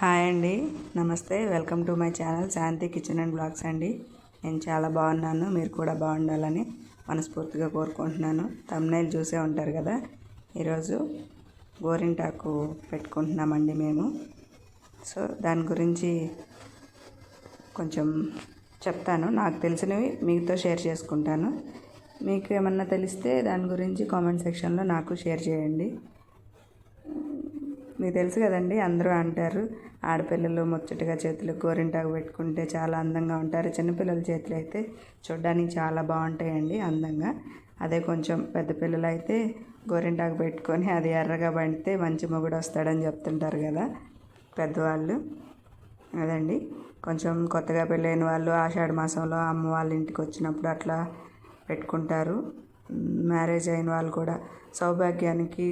Hi అండి. నమస్తే. Welcome to my channel Shanti kitchen and blogs అండి. నేను చాలా బాగున్నాను. మీరు కూడా బాగుండాలని మనస్ఫూర్తిగా కోరుకుంటున్నాను. తమ్నైల్ చూసే ఉంటారు కదా. ఈరోజు గోరింటాకు పెట్టుకుంటున్నామండి మేము. సో దాని గురించి కొంచెం చెప్తాను. నాకు తెలిసినవి మీతో షేర్ చేసుకుంటాను. మీకు ఏమన్నా తెలిస్తే దాని గురించి కామెంట్ సెక్షన్లో నాకు షేర్ చేయండి. మీకు తెలుసు కదండి అందరూ అంటారు ఆడపిల్లలు ముచ్చటగా చేతులు గోరింటాకు పెట్టుకుంటే చాలా అందంగా ఉంటారు చిన్నపిల్లల చేతులు అయితే చూడడానికి చాలా బాగుంటాయండి అందంగా. అదే కొంచెం పెద్ద పిల్లలు అయితే గోరింటాకు పెట్టుకొని అది ఎర్రగా పండితే మంచి మొగుడు వస్తాడని చెప్తుంటారు కదా పెద్దవాళ్ళు. అదండి. కొంచెం కొత్తగా పెళ్ళైన వాళ్ళు ఆషాఢ మాసంలో అమ్మ వాళ్ళ ఇంటికి వచ్చినప్పుడు అట్లా పెట్టుకుంటారు. మ్యారేజ్ అయిన వాళ్ళు కూడా సౌభాగ్యానికి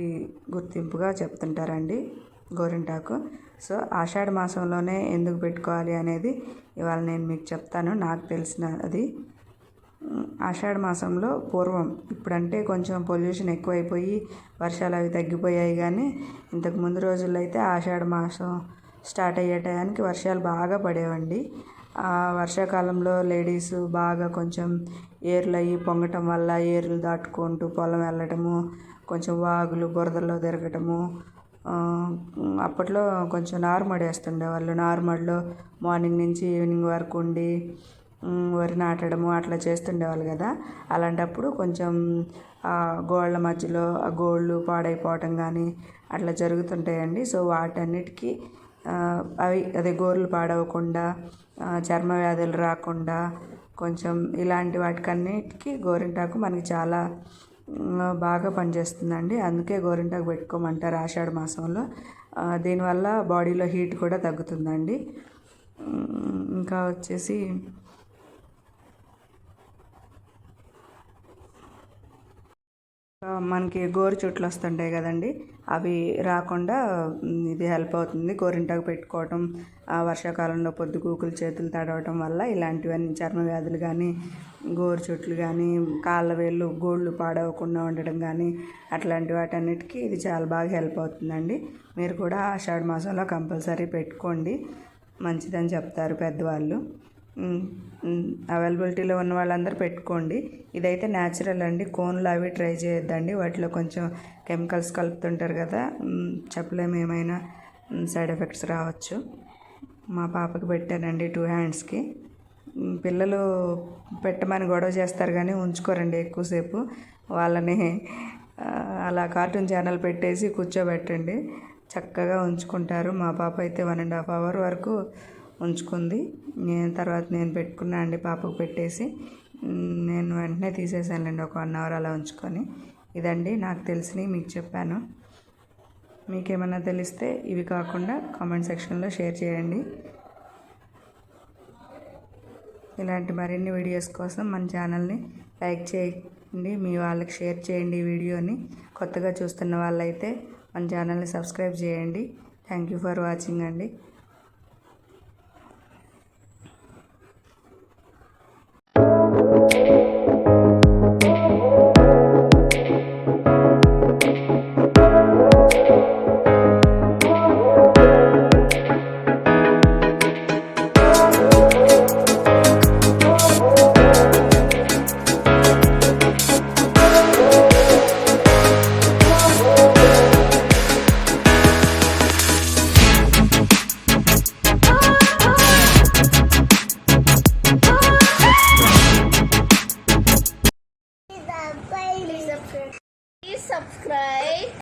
గుర్తింపుగా చెప్తుంటారండి గోరింటాకు. సో ఆషాఢ మాసంలోనే ఎందుకు పెట్టుకోవాలి అనేది ఇవాళ నేను మీకు చెప్తాను. నాకు తెలిసిన అది ఆషాఢ మాసంలో పూర్వం ఇప్పుడంటే కొంచెం పొల్యూషన్ ఎక్కువైపోయి వర్షాలు అవి తగ్గిపోయాయి కానీ ఇంతకు ముందు రోజుల్లో అయితే ఆషాఢ మాసం స్టార్ట్ అయ్యే టయానికి వర్షాలు బాగా పడేవండి. ఆ వర్షాకాలంలో లేడీస్ బాగా కొంచెం ఏర్లు అయ్యి పొంగటం వల్ల ఏర్లు దాటుకుంటూ పొలం వెళ్ళటము కొంచెం వాగులు బురదల్లో తిరగటము అప్పట్లో కొంచెం నారుమడి వేస్తుండే వాళ్ళు నారుమడిలో మార్నింగ్ నుంచి ఈవినింగ్ వరకు ఉండి వరి నాటడము అట్లా చేస్తుండేవాళ్ళు కదా. అలాంటప్పుడు కొంచెం గోళ్ళ మధ్యలో ఆ గోళ్ళు పాడైపోవటం కానీ అట్లా జరుగుతుంటాయండి. సో వాటన్నిటికీ అవి అదే గోర్లు పాడవకుండా చర్మ వ్యాధులు రాకుండా కొంచెం ఇలాంటి వాటికన్నిటికీ గోరింటాకు మనకి చాలా బాగా పనిచేస్తుందండి. అందుకే గోరింటాకు పెట్టుకోమంటారు ఆషాఢ మాసంలో. దీనివల్ల బాడీలో హీట్ కూడా తగ్గుతుందండి. ఇంకా వచ్చేసి మనకి గోరు చుట్లు వస్తుంటాయి కదండి అవి రాకుండా ఇది హెల్ప్ అవుతుంది. గోరింటాకు పెట్టుకోవటం వర్షాకాలంలో పొద్దు కూకులు చేతులు తడవటం వల్ల ఇలాంటివన్నీ చర్మ వ్యాధులు కానీ గోరు చుట్లు కానీ కాళ్ళ వేళ్ళు గోళ్ళు పాడవకుండా ఉండడం కానీ అట్లాంటి వాటన్నిటికీ ఇది చాలా బాగా హెల్ప్ అవుతుందండి. మీరు కూడా ఆషాఢ మాసంలో కంపల్సరీ పెట్టుకోండి. మంచిదని చెప్తారు పెద్దవాళ్ళు. అవైలబిలిటీలో ఉన్న వాళ్ళందరూ పెట్టుకోండి. ఇదైతే న్యాచురల్ అండి. కోన్లు అవి ట్రై చేయొద్దండి. వాటిలో కొంచెం కెమికల్స్ కలుపుతుంటారు కదా. చెప్పలేము ఏమైనా సైడ్ ఎఫెక్ట్స్ రావచ్చు. మా పాపకి పెట్టానండి టూ హ్యాండ్స్కి. పిల్లలు పెట్టమని గొడవ చేస్తారు కానీ ఉంచుకోరండి ఎక్కువసేపు. వాళ్ళని అలా కార్టూన్ ఛానల్ పెట్టేసి కూర్చోబెట్టండి. చక్కగా ఉంచుకుంటారు. మా పాప అయితే వన్ అండ్ హాఫ్ అవర్ వరకు ఉంచుకుంది. నేను తర్వాత నేను పెట్టుకున్నా అండి పాపకు పెట్టేసి. నేను వెంటనే తీసేసానులేండి ఒక వన్ అవర్ అలా ఉంచుకొని. ఇదండి నాకు తెలిసినవి మీకు చెప్పాను. మీకేమైనా తెలిస్తే ఇవి కాకుండా కామెంట్ సెక్షన్లో షేర్ చేయండి. ఇలాంటి మరిన్ని వీడియోస్ కోసం మన ఛానల్ని లైక్ చేయండి. మీ వాళ్ళకి షేర్ చేయండి ఈ వీడియోని కొత్తగా చూస్తున్న వాళ్ళైతే మన ఛానల్ని సబ్స్క్రైబ్ చేయండి. థ్యాంక్ యూ ఫర్ వాచింగ్ అండి.